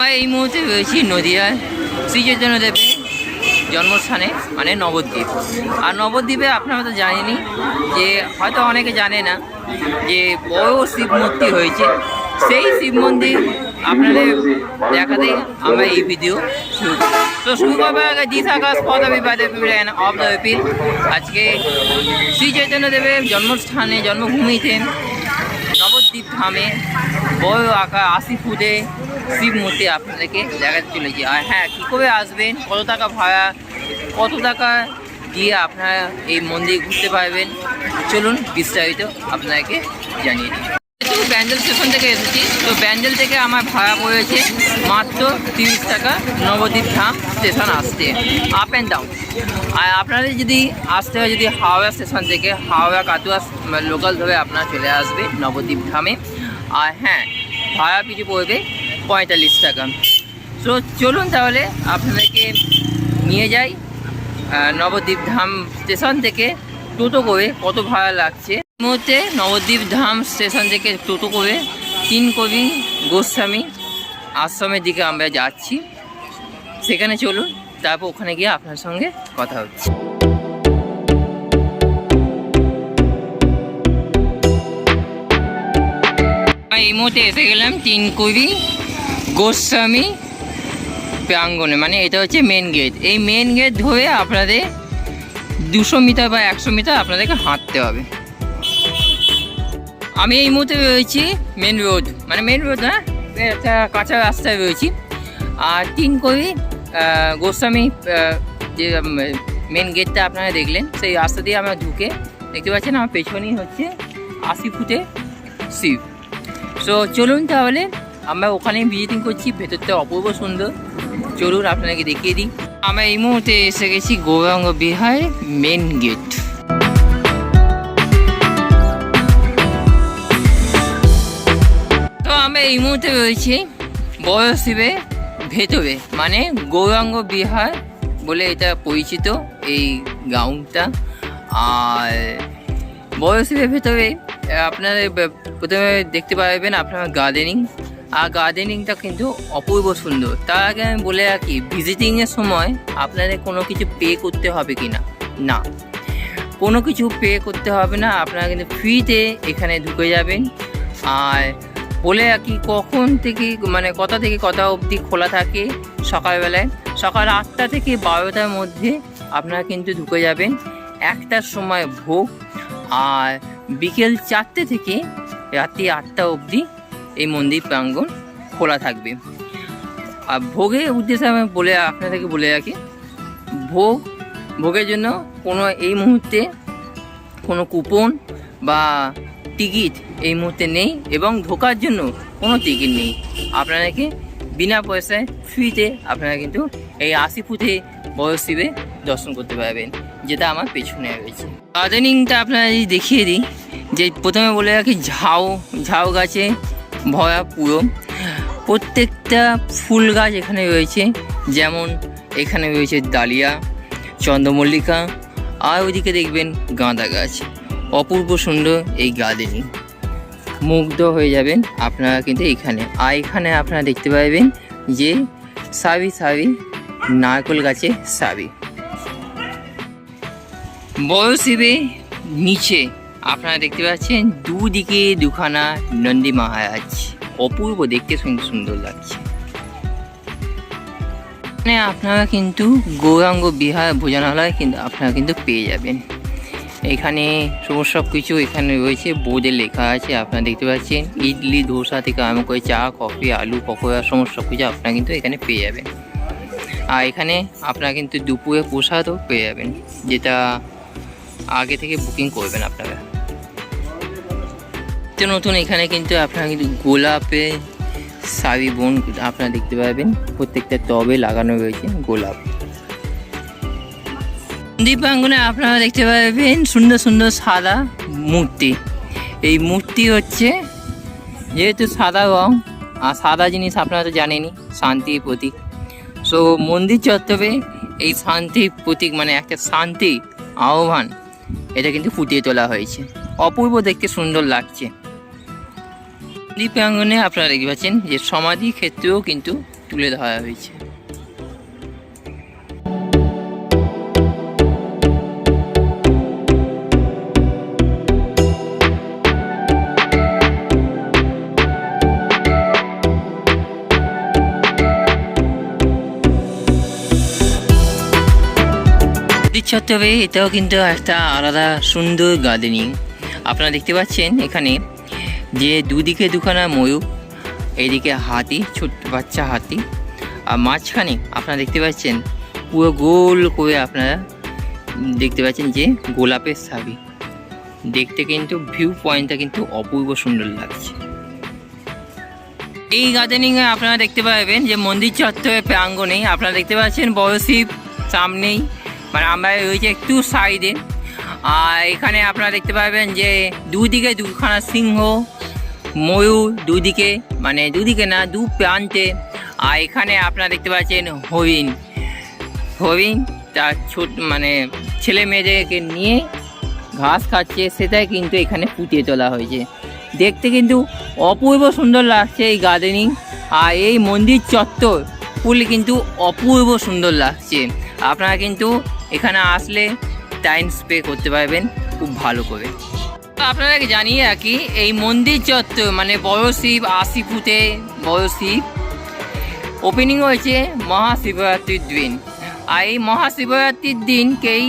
এই মুহূর্তে রয়েছি নদিয়ার শ্রী চৈতন্যদেবের জন্মস্থানে মানে নবদ্বীপ। আর নবদ্বীপে আপনারা তো জানেনই যে, হয়তো অনেকে জানে না যে, বড় শিব মূর্তি হয়েছে। সেই শিব মন্দির আপনাদের দেখাতে আমরা এই ভিডিও তো শুরু করবার আগে দিশাকাশ পদ বিবাদে অফ দ্য এপিল আজকে শ্রী চৈতন্যদেবের জন্মস্থানে, জন্মভূমিতে নবদ্বীপ ধামে বড় আঁকা আশি ফুটে শিব মূর্তি আপনাদেরকে দেখাতে চলে চলেছি। আর হ্যাঁ কী করে আসবেন? কত টাকা ভাড়া? কত টাকা দিয়ে আপনারা এই মন্দির ঘুরতে পারবেন? চলুন বিস্তারিত আপনাকে জানিয়ে দিই। তো ব্যান্ডেল স্টেশন থেকে এসেছি। তো ব্যান্ডেল থেকে আমার ভাড়া পড়েছে মাত্র তিরিশ টাকা নবদ্বীপ ধাম স্টেশন আসতে। আপ অ্যান্ড ডাউন আর আপনাদের যদি আসতে হয়, যদি হাওড়া স্টেশন থেকে, হাওড়া কাটুয়া লোকাল ধরে আপনারা চলে আসবে নবদ্বীপ ধামে। আর হ্যাঁ ভাড়া পিছু পড়বে পঁয়তাল্লিশ টাকা। তো চলুন তাহলে আপনাদেরকে নিয়ে যাই নবদ্বীপ ধাম স্টেশন থেকে টোটো করে কত ভাড়া লাগছে। মুহূর্তে নবদ্বীপ ধাম স্টেশন থেকে টোটো করে তিন কবি গোস্বামী আশ্রমের দিকে আমরা যাচ্ছি। সেখানে চলুন, তারপর ওখানে গিয়ে আপনার সঙ্গে কথা হচ্ছে। এই মুহূর্তে এসে গেলাম তিন কবি গোস্বামী প্রাঙ্গনে মানে এটা হচ্ছে মেন গেট এই মেন গেট ধরে আপনাদের দুশো মিটার বা একশো মিটার আপনাদেরকে হাঁটতে হবে। আমি এই মুহূর্তে রয়েছি মেন রোড মানে মেন রোড না, একটা কাঁচা রাস্তায় রয়েছি। আর তিন কবি গোস্বামী যে মেন গেটটা আপনারা দেখলেন, সেই রাস্তা দিয়ে আমরা ঢুকে দেখতে পাচ্ছেন আমার পেছনেই হচ্ছে আশি ফুটে শিব। সো চলুন তাহলে আমরা ওখানেই ভিজিটিং করছি। ভেতরটা অপূর্ব সুন্দর। চলুন আপনাকে দেখিয়ে দিই। আমরা এই মুহূর্তে এসে গেছি গৌরাঙ্গ বিহার মেন গেট তো আমরা এই মুহূর্তে রয়েছি বড় ভেতরে মানে গৌরাঙ্গ বিহার বলে এটা পরিচিত এই গ্রাউন্ডটা আর বড় ভেতরে আপনারা প্রথমে দেখতে পারবেন আপনার গার্ডেনিং আর গার্ডেনিংটা কিন্তু অপূর্ব সুন্দর। তার আগে আমি বলে রাখি ভিজিটিংয়ের সময় আপনাদের কোনো কিছু পে করতে হবে কি না? না। কোনো কিছু পে করতে হবে না, আপনারা কিন্তু ফ্রিতে এখানে ঢুকে যাবেন। আর বলে রাখি, কখন থেকে মানে কটা থেকে কটা অবধি খোলা থাকে? সকালবেলায়। সকাল আটটা থেকে বারোটার মধ্যে আপনারা কিন্তু ঢুকে যাবেন। একটার সময় ভোগ। আর বিকেল চারটে থেকে রাত্রি আটটা অবধি এই মন্দির প্রাঙ্গণ খোলা থাকবে। আর ভোগের উদ্দেশ্যে আমি বলে আপনাদেরকে বলে রাখি, ভোগ, ভোগের জন্য কোনো এই মুহূর্তে কোনো কুপন বা টিকিট এই মুহূর্তে নেই এবং ঢোকার জন্য কোনো টিকিট নেই। আপনাদেরকে বিনা পয়সায় ফ্রিতে আপনারা কিন্তু এই আশি ফুটে বয়স শিবে দর্শন করতে পারবেন। যেটা আমার পেছনে রয়েছে। গার্ডেনিংটা আপনারা যদি দেখিয়ে দিই, যে প্রথমে বলে রাখি, ঝাউ ঝাউ গাছে ভরা পুরো। প্রত্যেকটা ফুল গাছ এখানে রয়েছে, যেমন এখানে রয়েছে ডালিয়া, চন্দ্রমল্লিকা, আর ওইদিকে দেখবেন গাঁদা গাছ। অপূর্ব সুন্দর এই গার্ডেনিং মুগ্ধ হয়ে যাবেন আপনারা কিন্তু এখানে। আর এখানে আপনারা দেখতে পাবেন যে সাবি সাবি নারকেল গাছে সাবি বড় শিবে নিচে। আপনারা দেখতে পাচ্ছেন দুদিকে দুখানা নন্দী মহারাজ। অপূর্ব দেখতে সুন্দর লাগছে। এখানে আপনারা কিন্তু গৌরাঙ্গ বিহার ভোজনালয় কিন্তু আপনারা কিন্তু পেয়ে যাবেন। এখানে সমস্ত সব কিছু এখানে রয়েছে, বোর্ডে লেখা আছে, আপনারা দেখতে পাচ্ছেন, ইডলি, ধোসা থেকে আরম্ভ করে চা, কফি, আলু, পকোড়া, সমস্ত সব কিছু আপনারা কিন্তু এখানে পেয়ে যাবেন। আর এখানে আপনারা কিন্তু দুপুরে প্রসাদও পেয়ে যাবেন, যেটা আগে থেকে বুকিং করবেন আপনারা। তো নতুন এখানে কিন্তু আপনারা কিন্তু গোলাপে সারি বোন আপনারা দেখতে পাবেন। প্রত্যেকটা টবে লাগানো রয়েছে গোলাপ। দ্বীপ প্রাঙ্গনে আপনারা দেখতে পাবেন সুন্দর সুন্দর সাদা মূর্তি। এই মূর্তি হচ্ছে যেহেতু সাদা রং, আর সাদা জিনিস আপনারা তো জানেনই, শান্তির প্রতীক। সো মন্দির চত্বরে এই শান্তির প্রতীক মানে একটা শান্তি আহ্বান। এটা কিন্তু ফুটিয়ে তোলা হয়েছে। অপূর্ব দেখতে সুন্দর লাগছে। দ্বীপ প্রাঙ্গনে আপনারা দেখতে পাচ্ছেন যে সমাধি ক্ষেত্রেও কিন্তু তুলে ধরা হয়েছে। চত্বরে এটাও কিন্তু একটা আলাদা সুন্দর গার্ডেনিং। আপনারা দেখতে পাচ্ছেন এখানে যে দুদিকে দুখানা ময়ূর, এইদিকে হাতি ছোট্ট বাচ্চা হাতি। আর মাঝখানে আপনারা দেখতে পাচ্ছেন পুরো গোল করে আপনারা দেখতে পাচ্ছেন যে গোলাপের সাবি দেখতে কিন্তু ভিউ পয়েন্টটা কিন্তু অপূর্ব সুন্দর লাগছে। এই গার্ডেনিংয়ে আপনারা দেখতে পাবেন যে মন্দির চত্বরের প্রাঙ্গণে আপনারা দেখতে পাচ্ছেন বড় শিব সামনেই মানে আমরা রয়েছে একটু সাইডে। আর এখানে আপনারা দেখতে পাবেন যে দুদিকে দুখানা সিংহ, ময়ূর দুদিকে মানে দুদিকে না, দু প্রান্তে। আর এখানে আপনারা দেখতে পাচ্ছেন হরিণ। হরিণ তার ছোট মানে ছেলে মেয়েদেরকে নিয়ে ঘাস খাচ্ছে, সেটাই কিন্তু এখানে ফুটিয়ে তোলা হয়েছে। দেখতে কিন্তু অপূর্ব সুন্দর লাগছে এই গার্ডেনিং আর এই মন্দির চত্বর ফুল কিন্তু অপূর্ব সুন্দর লাগছে। আপনারা কিন্তু এখানে আসলে টাইম স্পে করতে পারবেন খুব ভালো করে। তো আপনাদেরকে জানিয়ে রাখি, এই মন্দির চত্বর মানে বড় শিব, আশি ফুটে বড় শিব ওপেনিং হয়েছে মহাশিবরাত্রির দিন। আর এই মহাশিবরাত্রির দিনকেই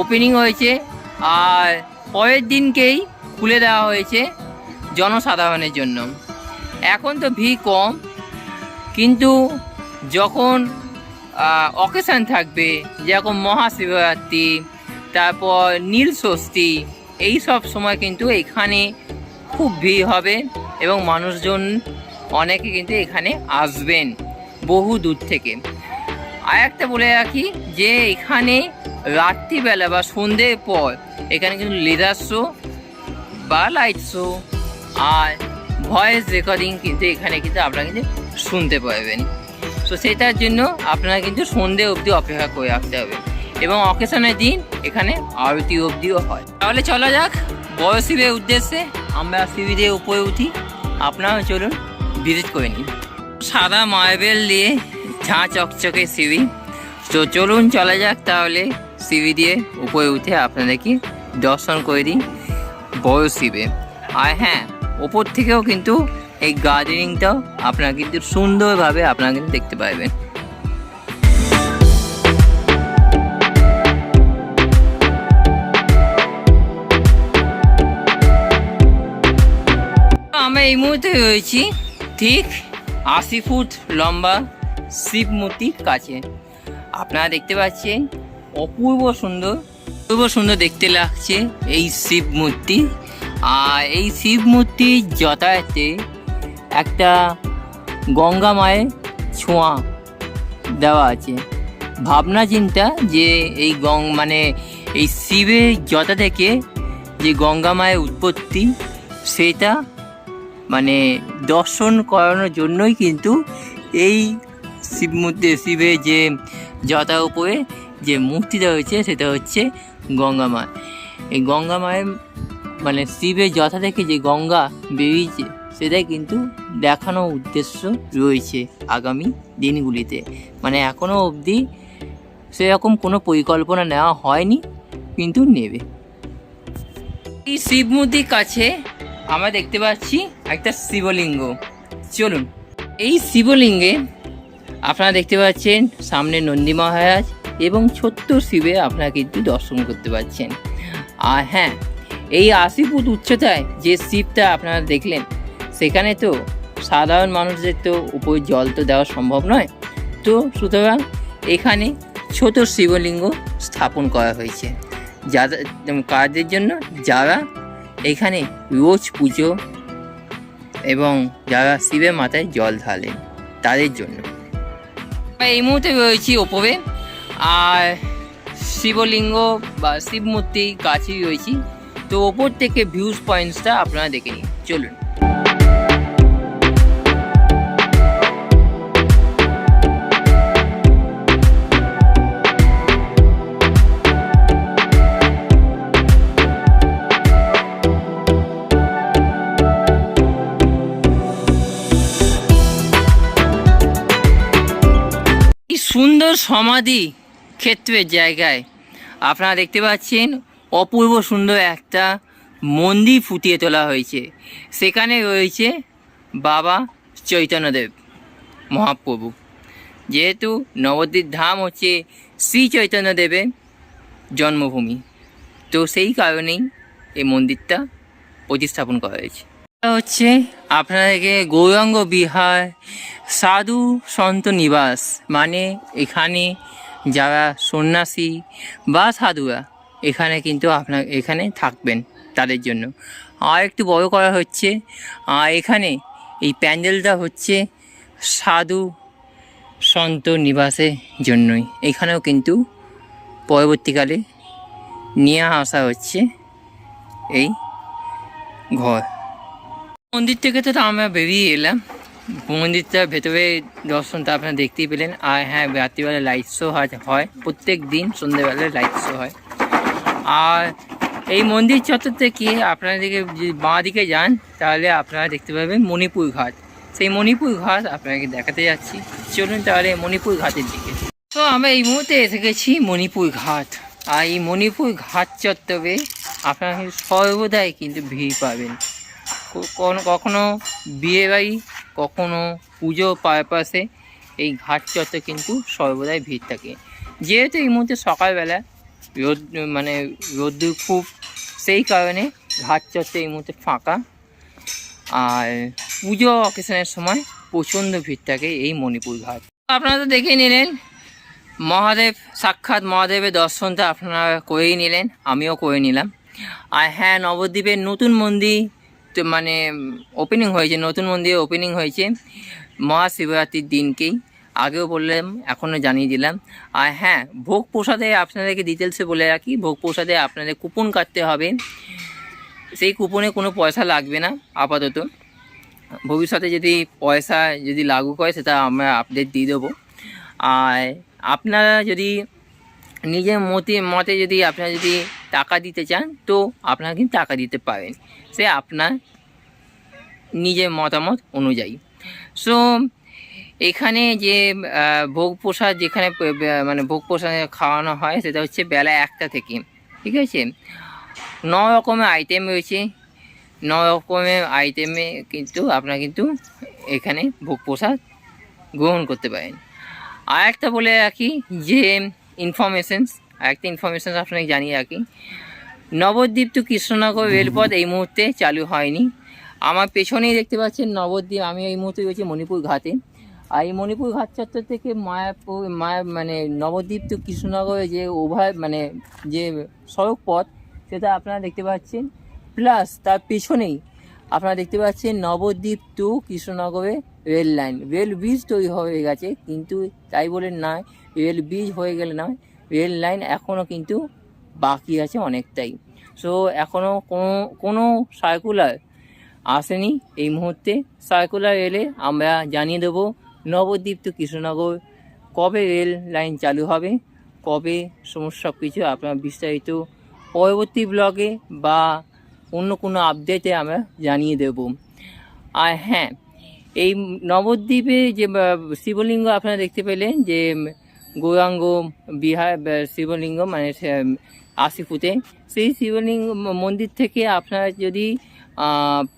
ওপেনিং হয়েছে, আর পরের দিনকেই খুলে দেওয়া হয়েছে জনসাধারণের জন্য। এখন তো ভিড় কম, কিন্তু যখন অকেশান থাকবে, যেরকম মহাশিবরাত্রি, তারপর নীল ষষ্ঠী, এই সব সময় কিন্তু এখানে খুব ভিড় হবে এবং মানুষজন অনেকে কিন্তু এখানে আসবেন বহু দূর থেকে। আর একটা বলে রাখি যে এখানে রাত্রিবেলা বা সন্ধ্যের পর এখানে কিন্তু লেদার শো বা লাইট শো আর ভয়েস রেকর্ডিং কিন্তু এখানে কিন্তু আপনারা কিন্তু শুনতে পারবেন। তো সেটার জন্য আপনারা কিন্তু সন্ধে অবধি অপেক্ষা করে রাখতে হবে। এবং অকেশনের দিন এখানে আরতি অবধিও হয়। তাহলে চলা যাক বড় শিবের উদ্দেশ্যে আমরা শিবিরের উপরে উঠি। আপনারাও চলুন ভিজিট করে নিন। সাদা মার্বেল দিয়ে ঝাঁ চকচকে সিবি তো চলুন চলা যাক তাহলে সিবি দিয়ে উপরে উঠে আপনাদেরকে দর্শন করে দিই বড় শিবে আর হ্যাঁ ওপর থেকেও কিন্তু এই গার্ডেনিংটাও আপনারা কিন্তু সুন্দরভাবে আপনারা কিন্তু দেখতে পাবেন আমরা এই মুহূর্তে রয়েছি ঠিক আশি ফুট লম্বা শিব মূর্তির কাছে। আপনারা দেখতে পাচ্ছেন অপূর্ব সুন্দর অপূর্ব সুন্দর দেখতে লাগছে এই শিব মূর্তি। আর এই শিব মূর্তির যাতায়াতে একটা গঙ্গা মায়ের ছোঁয়া দেওয়া আছে। ভাবনা চিন্তা যে এই গং মানে এই শিবের জটা থেকে যে গঙ্গা মায়ের উৎপত্তি, সেটা মানে দর্শন করানোর জন্যই কিন্তু এই শিব মূর্তি, শিবের যে জটার উপরে যে মূর্তিটা রয়েছে সেটা হচ্ছে গঙ্গা মা এই গঙ্গা মায়ের মানে শিবের যথা থেকে যে গঙ্গা বেরিয়েছে সেটাই কিন্তু দেখানো উদ্দেশ্য রয়েছে আগামী দিনগুলিতে। মানে এখনও অবধি সেরকম কোনো পরিকল্পনা নেওয়া হয়নি, কিন্তু নেবে। এই শিব মূর্তির কাছে আমরা দেখতে পাচ্ছি একটা শিবলিঙ্গ। চলুন, এই শিবলিঙ্গে আপনারা দেখতে পাচ্ছেন সামনে নন্দী মহারাজ এবং ছোট্ট শিবে আপনারা কিন্তু দর্শন করতে পাচ্ছেন। আর হ্যাঁ এই আশি ফুট উচ্চতায় যে শিবটা আপনারা দেখলেন সেখানে তো সাধারণ মানুষদের তো উপরে জল তো দেওয়া সম্ভব নয়। তো সুতরাং এখানে ছোট শিবলিঙ্গ স্থাপন করা হয়েছে। যারা কাজের জন্য যারা এখানে রোজ পুজো এবং যারা শিবের মাথায় জল ঢালেন, তাদের জন্য। এই মুহূর্তে রয়েছি ওপরে, আর শিবলিঙ্গ বা শিব মূর্তি কাছেই রয়েছি। তো ওপর থেকে ভিউজ পয়েন্টসটা আপনারা দেখে নিন। চলুন। সুন্দর সমাধি ক্ষেত্রের জায়গায়। আপনারা দেখতে পাচ্ছেন, অপূর্ব সুন্দর একটা মন্দির ফুটিয়ে তোলা হয়েছে। সেখানে রয়েছে বাবা চৈতন্যদেব মহাপ্রভু। যেহেতু নবদ্বীপ ধাম হচ্ছে শ্রী চৈতন্যদেবের জন্মভূমি, তো সেই কারণেই এই মন্দিরটা প্রতিস্থাপন করা হয়েছে। হচ্ছে আপনাদেরকে গৌরাঙ্গ বিহার সাধু সন্ত নিবাস মানে এখানে যারা সন্ন্যাসী বা সাধুরা, এখানে কিন্তু আপনার, এখানে থাকবেন তাদের জন্য। আর একটু বড় করা হচ্ছে, আর এখানে এই প্যান্ডেলটা হচ্ছে সাধু সন্ত নিবাসের জন্যই। এখানেও কিন্তু পরবর্তীকালে নিয়ে আসা হচ্ছে এই ঘর। মন্দির থেকে তো আমরা বেরিয়ে এলাম। মন্দিরটার ভেতরে দর্শনটা আপনারা দেখতেই পেলেন। আর হ্যাঁ রাত্রিবেলা লাইট শো হয় প্রত্যেক দিন সন্ধ্যেবেলায় লাইট শো হয়। আর এই মন্দির চত্বর থেকে আপনারা দিকে যদি বাঁ দিকে যান, তাহলে আপনারা দেখতে পাবেন মণিপুর ঘাট। সেই মণিপুর ঘাট আপনাকে দেখাতে যাচ্ছি। চলুন তাহলে মণিপুর ঘাটের দিকে। তো আমরা এই মুহূর্তে এসে গেছি মণিপুর ঘাট। আর এই মণিপুর ঘাট চত্বরে আপনারা কিন্তু সর্বদাই কিন্তু ভিড় পাবেন। কখনো বিয়ে বাড়ি, কখনো পুজো পারপাসে এই ঘাট চত্বর কিন্তু সর্বদাই ভিড় থাকে। যেহেতু এই মুহূর্তে সকালবেলা রোদ মানে রোদ্দুর খুব, সেই কারণে ঘাট চত্বর এই মুহূর্তে ফাঁকা। আর পুজো অকেশনের সময় প্রচণ্ড ভিড় থাকে এই মণিপুর ঘাট। আপনারা তো দেখেই নিলেন, মহাদেব সাক্ষাৎ মহাদেবের দর্শনটা আপনারা করেই নিলেন, আমিও করে নিলাম। আর হ্যাঁ নবদ্বীপের নতুন মন্দির মানে ওপেনিং হয়েছে, নতুন মন্দির ওপেনিং হয়েছে মহাশিবরাত্রির দিনকেই। আগেও বললাম, এখনও জানিয়ে দিলাম। আর হ্যাঁ ভোগ প্রসাদে আপনাদেরকে ডিটেলসে বলে রাখি, ভোগ প্রসাদে আপনাদের কুপন কাটতে হবে। সেই কুপনে কোনো পয়সা লাগবে না, আপাতত। ভবিষ্যতে যদি পয়সা যদি লাগু করে সেটা আমরা আপডেট দিয়ে দেবো। আর আপনারা যদি নিজের মতে মতে যদি আপনারা যদি টাকা দিতে চান, তো আপনারা কিন্তু টাকা দিতে পারেন। সে আপনার নিজের মতামত অনুযায়ী। সো এখানে যে ভোগ প্রসাদ যেখানে মানে ভোগ প্রসাদ খাওয়ানো হয়, সেটা হচ্ছে বেলা একটা থেকে, ঠিক আছে? ন রকমের আইটেম রয়েছে। ন রকমের আইটেমে কিন্তু আপনারা কিন্তু এখানে ভোগ প্রসাদ গ্রহণ করতে পারেন। আর একটা বলে রাখি যে ইনফরমেশনস একটা ইনফরমেশন আপনাকে জানিয়ে রাখি। নবদ্বীপ টু কৃষ্ণনগর রেলপথ এই মুহূর্তে চালু হয়নি। আমার পেছনেই দেখতে পাচ্ছেন নবদ্বীপ আমি এই মুহূর্তে রয়েছি মণিপুর ঘাটে। আর এই মণিপুর ঘাট চত্বর থেকে মায়াপুর মায়া মানে নবদ্বীপ টু কৃষ্ণনগরে যে ওভার মানে যে সড়ক পথ সেটা আপনারা দেখতে পাচ্ছেন। প্লাস তার পেছনেই আপনারা দেখতে পাচ্ছেন নবদ্বীপ টু কৃষ্ণনগরে রেল লাইন রেল ব্রিজ তৈরি হয়ে গেছে কিন্তু তাই বলে নয় রেল ব্রিজ হয়ে গেলে নয়। রেল লাইন এখনও কিন্তু বাকি আছে অনেকটাই। সো এখনও কোনো কোনো সার্কুলার আসেনি এই মুহূর্তে। সার্কুলার এলে আমরা জানিয়ে দেবো নবদ্বীপ টু কৃষ্ণনগর কবে রেল লাইন চালু হবে, কবে সমস্ত সব কিছু আপনার বিস্তারিত পরবর্তী ব্লগে বা অন্য কোনো আপডেটে আমরা জানিয়ে দেব। আর হ্যাঁ এই নবদ্বীপে যে শিবলিঙ্গ আপনারা দেখতে পেলেন যে গৌরাঙ্গ বিহার শিবলিঙ্গ মানে আশি ফুটে সেই শিবলিঙ্গ মন্দির থেকে আপনারা যদি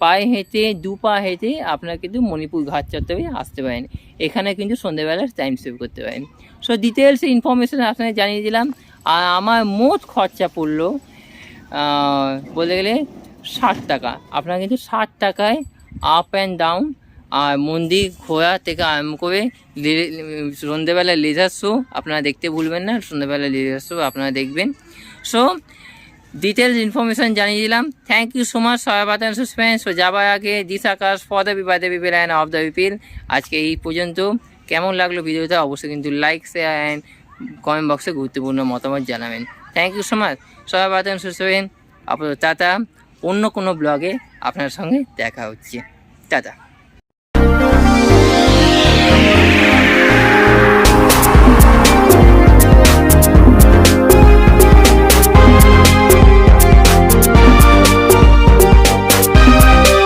পায়ে হেঁটে, দু পা হেঁটে আপনারা কিন্তু মণিপুর ঘাট চত্বরে আসতে পারেন। এখানে কিন্তু সন্ধ্যেবেলা টাইম সেভ করতে পারেন। সো ডিটেলস ইনফরমেশন আপনাকে জানিয়ে দিলাম। আর আমার মোট খরচা পড়ল বলতে গেলে ষাট টাকা। আপনারা কিন্তু ষাট টাকায় আপ অ্যান্ড ডাউন আর মন্দির ঘোরা থেকে আরম্ভ করে সন্ধ্যেবেলা লেজার শো আপনারা দেখতে ভুলবেন না সন্ধ্যেবেলা লেজার শো আপনারা দেখবেন। সো ডিটেলস ইনফরমেশন জানিয়ে দিলাম। থ্যাংক ইউ সো মাচ সবাই বাতান সুসপেন্স সো যাবার আগে this Akash for the people and of the people আজকে এই পর্যন্ত। কেমন লাগল ভিডিওটা অবশ্যই কিন্তু লাইক শেয়ার অ্যান্ড কমেন্ট বক্সে গুরুত্বপূর্ণ মতামত জানাবেন। থ্যাংক ইউ সো মাচ সবাই বাতান সুসপেন আপাতত টাটা। অন্য কোনো ব্লগে আপনার সঙ্গে দেখা হচ্ছে। টাটা।